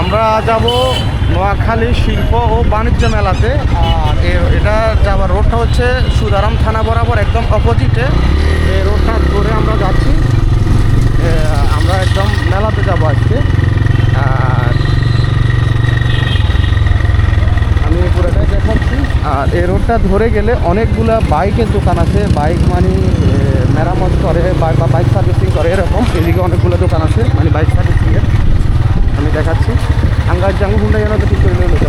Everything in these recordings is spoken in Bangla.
আমরা যাব নোয়াখালী শিল্প ও বাণিজ্য মেলাতে। আর এটা যাওয়ার রোডটা হচ্ছে সুদারাম থানা বরাবর, একদম অপোজিটে এই রোডটা ধরে আমরা যাচ্ছি। আমরা একদম মেলাতে যাব আজকে। আর আমি পুরোটাই দেখাচ্ছি। আর এই রোডটা ধরে গেলে অনেকগুলা বাইকের দোকান আছে। বাইক মানে মেরামত করে বা বাইক সার্ভিসিং করে এরকম। এদিকে অনেকগুলো দোকান আছে মানে বাইক সার্ভিসিংয়ের আমি দেখাচ্ছি। আঙ্গার জাঙ্গু হুন্ডা যেন ঠিক করে নিয়ে নিতে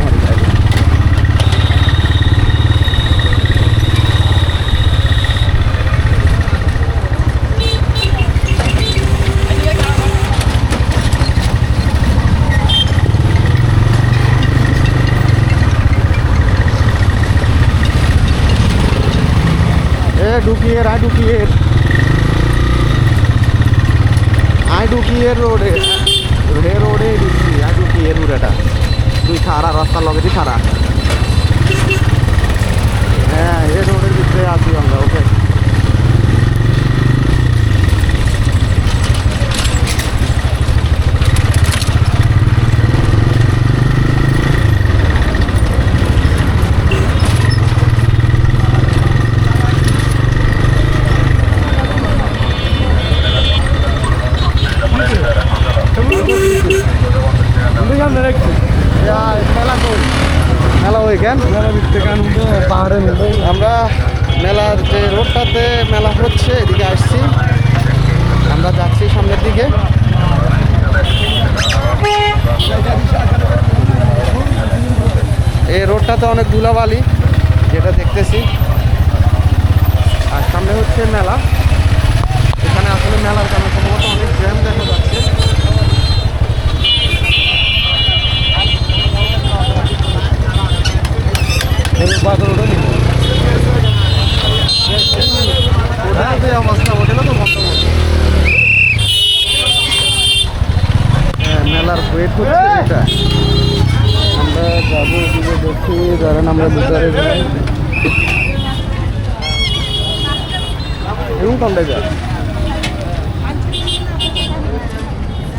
এ, ঢুকিয়ে আয় ঢুকিয়ে। আয়, ঢুকিয়ে, রোডে। ഇവിടെ റോഡ് পাহাড়ে আমরা মেলার যে রোডটাতে মেলা হচ্ছে, এদিকে আসছি। আমরা যাচ্ছি সামনের দিকে। এই রোডটাতে অনেক ধুলাবালি, যেটা দেখতেছি। আর সামনে হচ্ছে মেলা। এখানে আসলে মেলার কারণে সম্ভবত অনেক জ্যাম দেখা যাচ্ছে ওটা যে অবস্থা হোটেলে তো বন্ধ করছে। হ্যাঁ, মেলার ওয়েট হচ্ছে এটা আমরা যাব ওদিকে দেখি ধরেন আমরা ভিতরে যাই। এবং কোনটা যায়?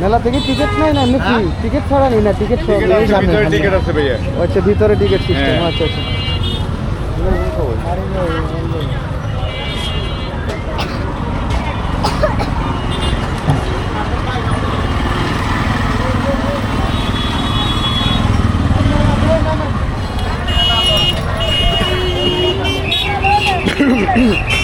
মেলা থেকে টিকিট নাই না এমনি ফ্রি টিকিট ছাড়া নেই না টিকিট টিকিট আছে ভাইয়া। আচ্ছা ভিতরে টিকিট সিস্টেম হ্যাঁ। আচ্ছা আচ্ছা। 咳咳